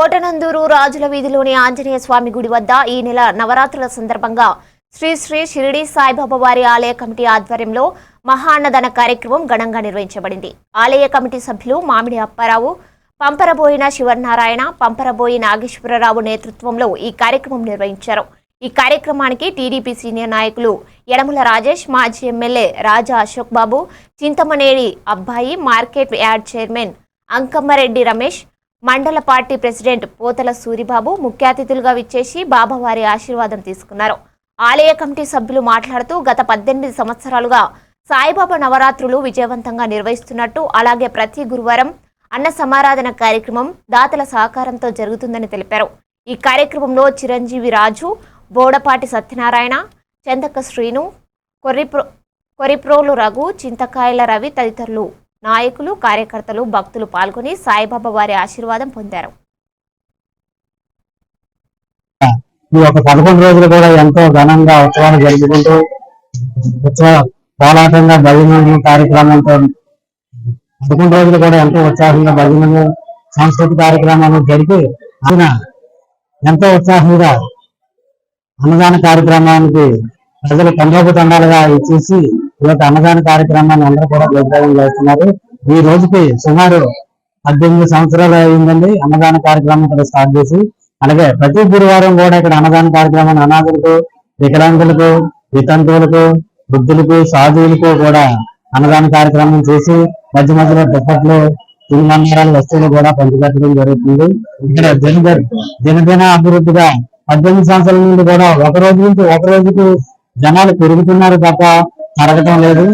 కోటనందూరు రాజుల వీధిలోని ఆంజనేయ స్వామి గుడి వద్ద ఈ నెల నవరాత్రుల సందర్భంగా శ్రీ శ్రీ షిరిడి సాయిబాబా వారి ఆలయ కమిటీ ఆధ్వర్యంలో మహాన్నదన కార్యక్రమం ఘనంగా నిర్వహించబడింది. ఆలయ కమిటీ సభ్యులు మామిడి అప్పారావు పంపరబోయిన శివనారాయణ పంపరబోయి నాగేశ్వరరావు నేతృత్వంలో ఈ కార్యక్రమం నిర్వహించారు. ఈ కార్యక్రమానికి టీడీపీ సీనియర్ నాయకులు యడముల రాజేష్ మాజీ ఎమ్మెల్యే రాజా అశోక్ బాబు చింతమనేడి అబ్బాయి market yard chairman Ankamma Reddy Ramesh మండల పార్టీ ప్రెసిడెంట్ పోతల సూరిబాబు ముఖ్య అతిథులుగా విచ్చేసి బాబావారి ఆశీర్వాదం తీసుకున్నారు. ఆలయ కమిటీ సభ్యులు మాట్లాడుతూ గత పద్దెనిమిది సంవత్సరాలుగా సాయిబాబా నవరాత్రులు విజయవంతంగా నిర్వహిస్తున్నట్టు అలాగే ప్రతి గురువారం అన్న సమారాధన కార్యక్రమం దాతల సహకారంతో జరుగుతుందని తెలిపారు. ఈ కార్యక్రమంలో చిరంజీవి రాజు బోడపాటి సత్యనారాయణ చందక శ్రీను కొర్రిప్రో కొరిప్రోలు రఘు చింతకాయల రవి తదితరులు నాయకులు కార్యకర్తలు భక్తులు పాల్గొని సాయిబాబా వారి ఆశీర్వాదం పొందారు. ఈ ఒక పదకొండు రోజులు కూడా ఎంతో ఘనంగా ఉత్సవాలు జరుపుకుంటూ ఉత్సవ పోరాటంగా భజనలు కార్యక్రమంతో పదకొండు రోజులు కూడా ఎంతో ఉత్సాహంగా భజనలు సాంస్కృతిక కార్యక్రమాలు జరిపి ఆయన ఎంతో ఉత్సాహంగా అన్నదాన కార్యక్రమానికి ప్రజలు తండ్రపు తండాలుగా ఇచ్చేసి ఈ అన్నదాన కార్యక్రమాన్ని అందరూ కూడా జయప్రదం చేస్తున్నారు. ఈ రోజుకి సుమారు పద్దెనిమిది సంవత్సరాలు అయిందండి అన్నదాన కార్యక్రమం ఇక్కడ స్టార్ట్ చేసి. అలాగే ప్రతి గురువారం కూడా ఇక్కడ అన్నదాన కార్యక్రమాన్ని అనాథులకు వికలాంగులకు వితంతువులకు వృద్ధులకు సాధువులకు కూడా అన్నదాన కార్యక్రమం చేసి మధ్య మధ్యలో దుప్పట్లు తిరుమన్నారాల వస్తువులు కూడా పంచిపెట్టడం జరుగుతుంది. ఇక్కడ దిన దినదిన అభివృద్ధిగా పద్దెనిమిది సంవత్సరాల నుండి కూడా ఒక రోజు నుంచి ఒక రోజుకు జనాలు పెరుగుతున్నారు తప్ప అడగటం లేదు.